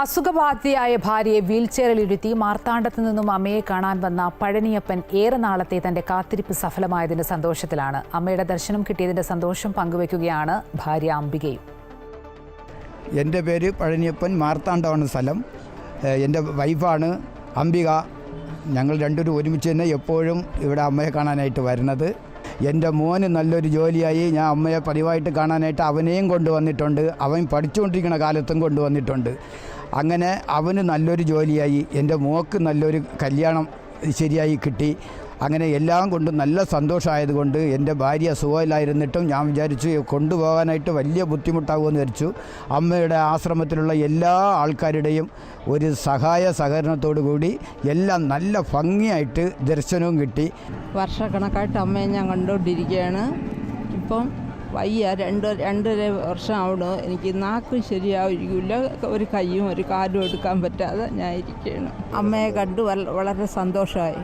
അസുഖബാധിതയായ ഭാര്യയെ വീൽചെയറിലിരുത്തി മാർത്താണ്ഡത്തു നിന്നും അമ്മയെ കാണാൻ വന്ന പഴനിയപ്പൻ ഏറെ നാളത്തെ തന്റെ കാത്തിരിപ്പ് സഫലമായതിന്റെ സന്തോഷത്തിലാണ്. അമ്മയുടെ ദർശനം കിട്ടിയതിന്റെ സന്തോഷം പങ്കുവെക്കുകയാണ് ഭാര്യ അംബികയും. എന്റെ പേര് പഴനിയപ്പൻ മാർത്താണ്ഡമാണ് സ്ഥലം. എന്റെ വൈഫാണ് അംബിക. ഞങ്ങൾ രണ്ടുപേരും ഒരുമിച്ച് തന്നെ എപ്പോഴും ഇവിടെ അമ്മയെ കാണാനായിട്ട് വരുന്നത്. എന്റെ മോന് നല്ലൊരു ജോലിയായി. ഞാൻ അമ്മയെ പതിവായിട്ട് കാണാനായിട്ട് അവനെയും കൊണ്ടുവന്നിട്ടുണ്ട്. അവൻ പഠിച്ചുകൊണ്ടിരിക്കുന്ന കാലത്തും കൊണ്ടുവന്നിട്ടുണ്ട്. അങ്ങനെ അവന് നല്ലൊരു ജോലിയായി എന്റെ മോക്ക് നല്ലൊരു കല്യാണം ശരിയായി കിട്ടി. അങ്ങനെ എല്ലാം കൊണ്ടും നല്ല സന്തോഷമായതുകൊണ്ട് എന്റെ ഭാര്യ സുഖമില്ലായിരുന്നിട്ടും ഞാൻ വിചാരിച്ചു കൊണ്ടുപോകാനായിട്ട് വലിയ ബുദ്ധിമുട്ടാകുമെന്ന് വിചാരിച്ചു. അമ്മയുടെ ആശ്രമത്തിലുള്ള എല്ലാ ആൾക്കാരുടെയും ഒരു സഹായ സഹകരണത്തോടു കൂടി എല്ലാം നല്ല ഭംഗിയായിട്ട് ദർശനവും കിട്ടി. വർഷക്കണക്കായിട്ട് അമ്മയെ ഞാൻ കണ്ടുകൊണ്ടിരിക്കുകയാണ്. ഇപ്പം വയ്യ. രണ്ട് രണ്ടര വർഷം എനിക്ക് നാക്കും ശരിയാവില്ല ഒരു കൈയും ഒരു കാലും എടുക്കാൻ പറ്റാതെ ഞാൻ ഇരിക്കുകയാണ്. അമ്മയെ കണ്ടു വളരെ സന്തോഷമായി.